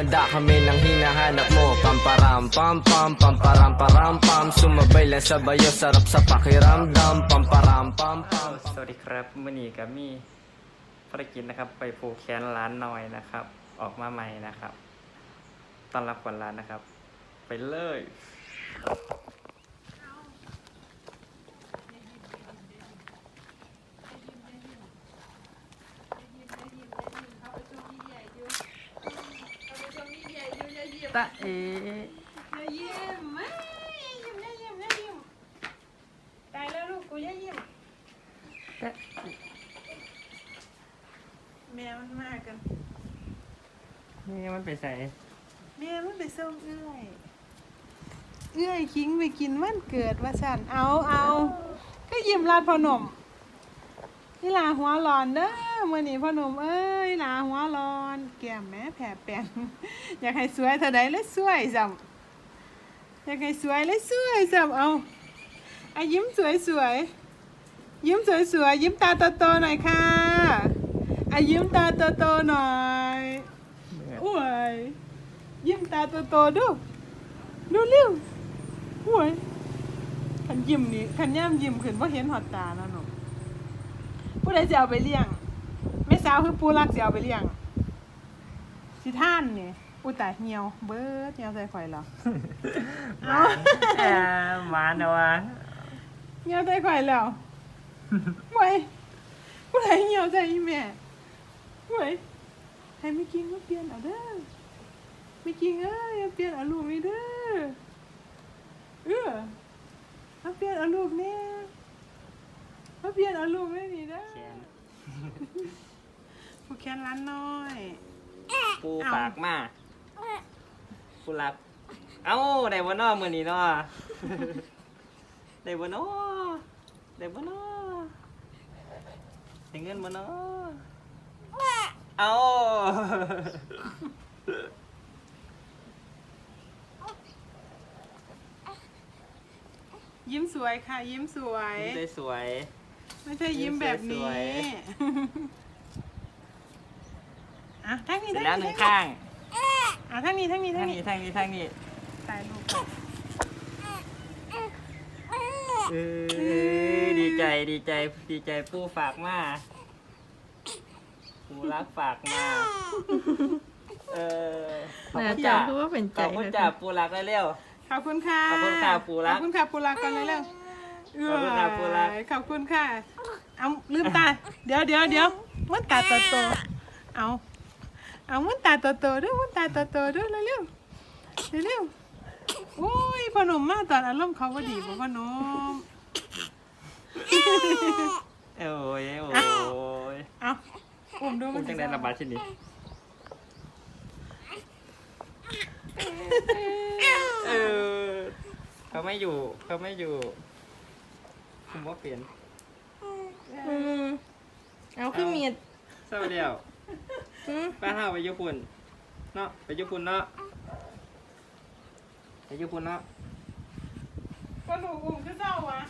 Banda kami nang hinahanap mo Pamparam pam pam Pamparam param pam Sumabay lang sa bayo Sarap sa pakiramdam Pamparam pam pam สวัสดีครับมื่อนี้ก็มีภารกิจนะครับ ไปผูกแขนร้านหน่อยนะครับ ออกมาใหม่นะครับต้อนรับก่อนร้านนะครับ ไปเลย ตะเออย่ายิ้มไม่ยิ้มอย่ายิ้มอย่ายิ้มตายแล้วลูกกูอย่ายิ้มตะแม่มันมากันนี่มันไปใส่แม่มันไปส่งเอื้อยเอื้อยคิงไปกินวันเกิดว่าฉันเอาเอาก็ยิ้มลาดพอหนม นี่ลาหัวร้อนเด้อมื่อนี้พ่อหนุ่มเอ้ยลาหัวร้อน แก้มแม่แผลแปลงอยากให้สวยเท่าใดเลยสวยจำอยากให้สวยเลยสวยจำเอาอะยิ้มสวยสวยยิ้มสวยสวยยิ้มตาโตๆหน่อยค่ะอะยิ้มตาโตๆหน่อยอ้วยยิ้มตาโตๆดูดูเร็วอ้วยขันยิ้มนี่ขันย่ำยิ้มขึ้นว่าเห็นหอดตาแล้วหนู ผู้ใดจะเอาไปเลี้ยงแม่สาวคือปูรักจะเอาไปเลี้ยง สิท่านนี่อุยตายเหี่ยว เบิดเหี่ยวใส่ข่อยเหรอเอาแอมหวาเอาะเหี่ยวใส่ข่อยแล้วเว้ยผู้ใดเหี่ยวใส่อีแม่เว้ยให้ไม่กินก็เปลี่ยนเอาเด้อไม่กินเอ้ยเอาเปลี่ยนเอาลูกนี่เด้อเออเอาเปลี่ยนเอาลูกเนี่ย เอาเปลี่ยนเอาลูกนี่นี่เด้อแขนผู้แค้นร้านน้อย ปูฝากมาปูรัก เอ้าได้บ่นอมื้อนี้เนาะได้บ่นอได้บ่นอได้เงินบ่นอเอ้ายิ้มสวยค่ะ ยิ้มสวย ได้สวย ไม่ใช่ยิ้มแบบสนี้วย อะทั้งนี้เสร็จทั้แล้วงหนึ่นี้งข้างอะทั้งนี้ทั้งนี้ทั้ทางงนี้นี้ทางนี้ทางนี้ตายลูกก่อนเออดีใจดีใจดีใจผู้ฝากมาผู้รักฝากมา เออขอบน่าคุณจะจ้ารู้ว่าเป็นขใจอบคุณจ้าผู้รักเร็ว ขอบคุณค่ะขอบคุณค่ะปูรัก ขอบคุณค่ะปูรักกันเลยเร็ว ขอบคุณค่ะปูรักเอ้ยขอบคุณค่ะ เอาลืมตา เดี๋ยวเดี๋ยวเดี๋ยวมันตาโตโตๆเอา เอามันตาโตโตๆด้วยมันตาโตโตๆด้วยเร็วเร็วเร็วเร็วๆโอ้ยพอหนุ่มมาตอนอารมณ์เขาก็ดีบ่พอหนุ่มๆโอ้ยโอ้ยเอาอุ้มดูพูมัดนจังไดระบาดที่นี่เออเขาไม่อยู่เขาไม่อยู่ ผมว่าเปลี่ยนอืมเอาขึ้นเมียดเศร้าเดียวอืมไปห้าไปญี่ปุ่นเนาะไปญี่ปุ่นเนาะไปญี่ปุ่นเนาะก็หนูอุ้มคือเศร้าวะ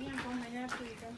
เนี่ยตรงไหนเนี่ยคุยกัน